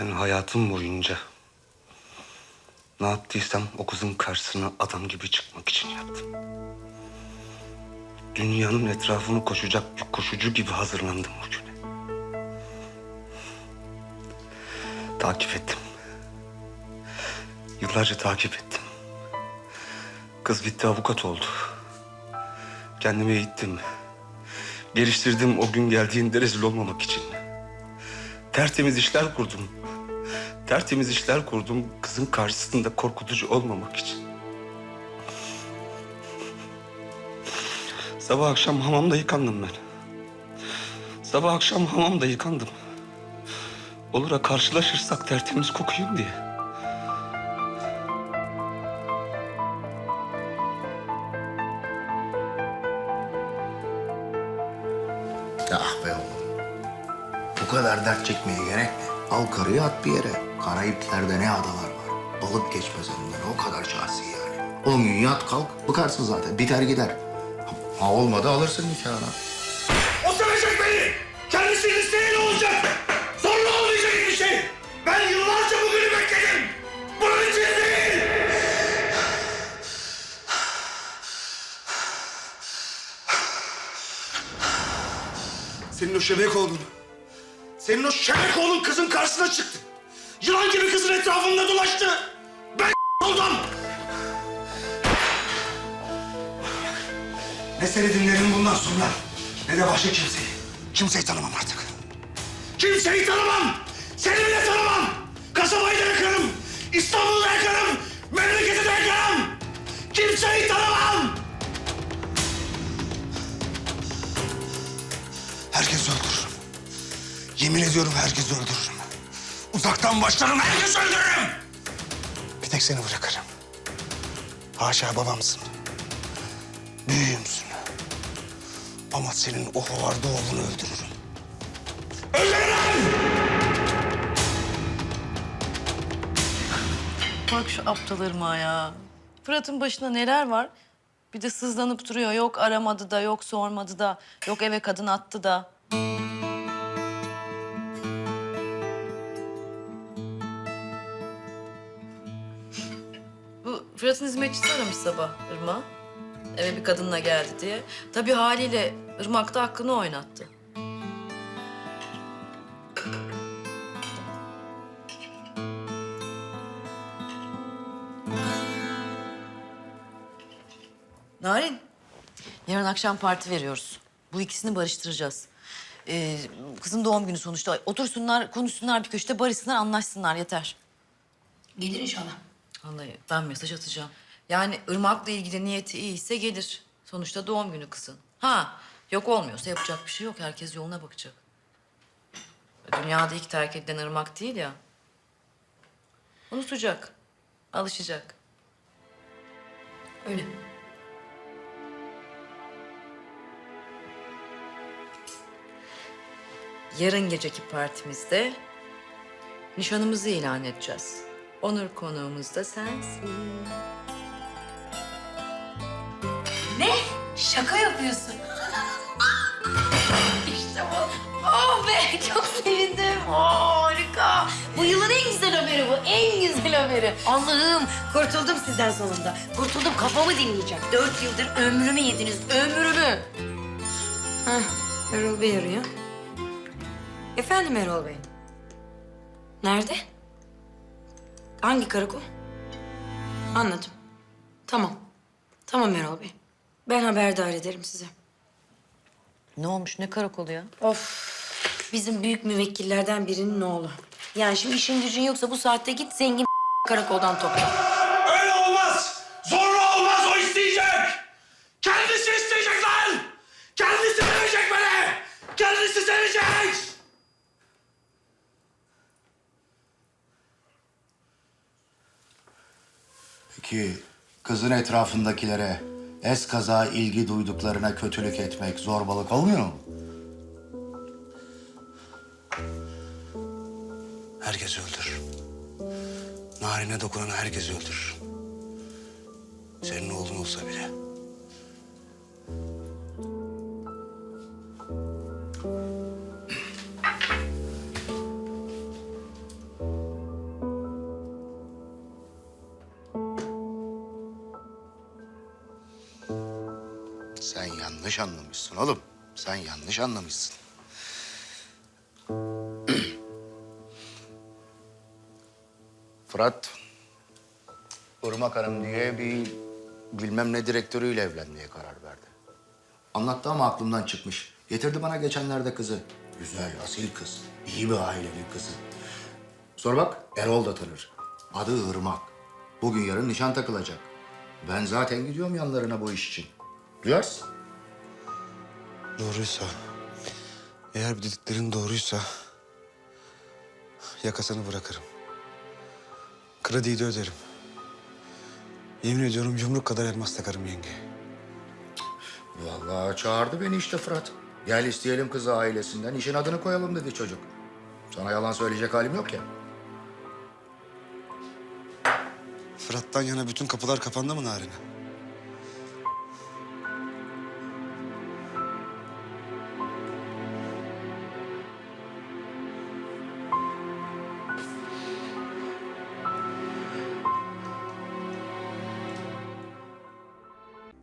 Ben hayatım boyunca ne yaptıysam o kızın karşısına adam gibi çıkmak için yaptım. Dünyanın etrafını koşacak bir koşucu gibi hazırlandım o güne. Takip ettim. Yıllarca takip ettim. Kız gitti avukat oldu. Kendimi eğittim. Geliştirdim o gün geldiğinde rezil olmamak için. Tertemiz işler kurdum. Tertemiz işler kurdum kızın karşısında korkutucu olmamak için. Sabah akşam hamamda yıkandım ben. Sabah akşam hamamda yıkandım. Olur ha karşılaşırsak tertemiz kokuyum diye. Ah be oğlum. Bu kadar dert çekmeye gerek mi? Al karıyı at bir yere. Karayipler'de ne adalar var. Balık geçmez elinden. O kadar şahsi yani. On gün yat kalk. Bıkarsın zaten. Biter gider. Ha olmadı alırsın nikahına. O sevecek beni. Kendisinin isteğiyle olacak. Zorla olmayacak bir şey. Ben yıllarca bugünü bekledim. Bunun için değil. Senin o şebek oğlun. Senin o şebek oğlun kızın karşısına çıktı. Yılan gibi kızın etrafında dolaştı. Ben oldum. Ne seni dinlerim bundan sonra ne de başka kimseyi. Kimseyi tanımam artık. Kimseyi tanımam. Seni bile tanımam. Kasabayı da yakarım. İstanbul'u da yakarım. Memleketi de yakarım. Kimseyi tanımam. Herkes öldürürüm. Yemin ediyorum herkes öldürürüm. Uzaktan başlarım herkes öldürürüm. Bir tek seni bırakırım. Haşa babamsın. Büyüğümsün. Ama senin o hovarda oğlunu öldürürüm. Öldürürüm! Bak şu aptal ırmağa ya. Fırat'ın başında neler var? Bir de sızlanıp duruyor. Yok aramadı da, yok sormadı da, yok eve kadın attı da. Fırat'ın hizmetçisi aramış sabah Irma. Eve bir kadınla geldi diye. Tabii haliyle Irmak da hakkını oynattı. Narin, yarın akşam parti veriyoruz. Bu ikisini barıştıracağız. Ee, kızın doğum günü sonuçta. Otursunlar, konuşsunlar bir köşede, barışsınlar, anlaşsınlar yeter. Gelir inşallah. Vallahi ben mesaj atacağım. Yani Irmak'la ilgili niyeti iyiyse gelir. Sonuçta doğum günü kızın. Ha, yok olmuyorsa yapacak bir şey yok. Herkes yoluna bakacak. Dünyada ilk terk edilen Irmak değil ya. Unutacak, alışacak. Öyle. Yarın geceki partimizde nişanımızı ilan edeceğiz. Onur konuğumuz da sensin. Ne? Şaka yapıyorsun. işte bu. Oh be çok sevindim. Oh, harika. Bu yılın en güzel haberi bu. En güzel haberi. Allah'ım kurtuldum sizden sonunda. Kurtuldum kafamı dinleyeceğim. Dört yıldır ömrümü yediniz. Ömrümü. Hah, Erol Bey arıyor. Efendim Erol Bey. Nerede? Hangi karakol? Anladım. Tamam. Tamam Erol Bey. Ben haberdar ederim size. Ne olmuş, ne karakolu ya? Of. Bizim büyük müvekkillerden birinin oğlu. Yani şimdi işin gücün yoksa bu saatte git zengin karakoldan topla. Öyle olmaz. Zorla olmaz o isteyecek. Kendisi isteyecek lan. Kendisi sevecek beni. Kendisi sevecek. Peki kızın etrafındakilere eskaza ilgi duyduklarına kötülük etmek zorbalık olmuyor mu? Herkes öldürür. Narine dokunan herkes öldürür. Senin oğlun olsa bile. Sen yanlış anlamışsın oğlum. Sen yanlış anlamışsın. Fırat, Irmak Hanım diye bir bilmem ne direktörüyle evlenmeye karar verdi. Anlattı ama aklımdan çıkmış. Getirdi bana geçenlerde kızı. Güzel, asil kız. iyi bir ailenin kızı. Sor bak, Erol da tanır. Adı Irmak. Bugün yarın nişan takılacak. Ben zaten gidiyorum yanlarına bu iş için. Duyarsın. Doğruysa, eğer bu dediklerin doğruysa yakasını bırakırım. Krediyi de öderim. Yemin ediyorum yumruk kadar elmas takarım yenge. Vallahi çağırdı beni işte Fırat. Gel isteyelim kızı ailesinden, işin adını koyalım dedi çocuk. Sana yalan söyleyecek halim yok ya. Fırat'tan yana bütün kapılar kapandı mı Narin'e?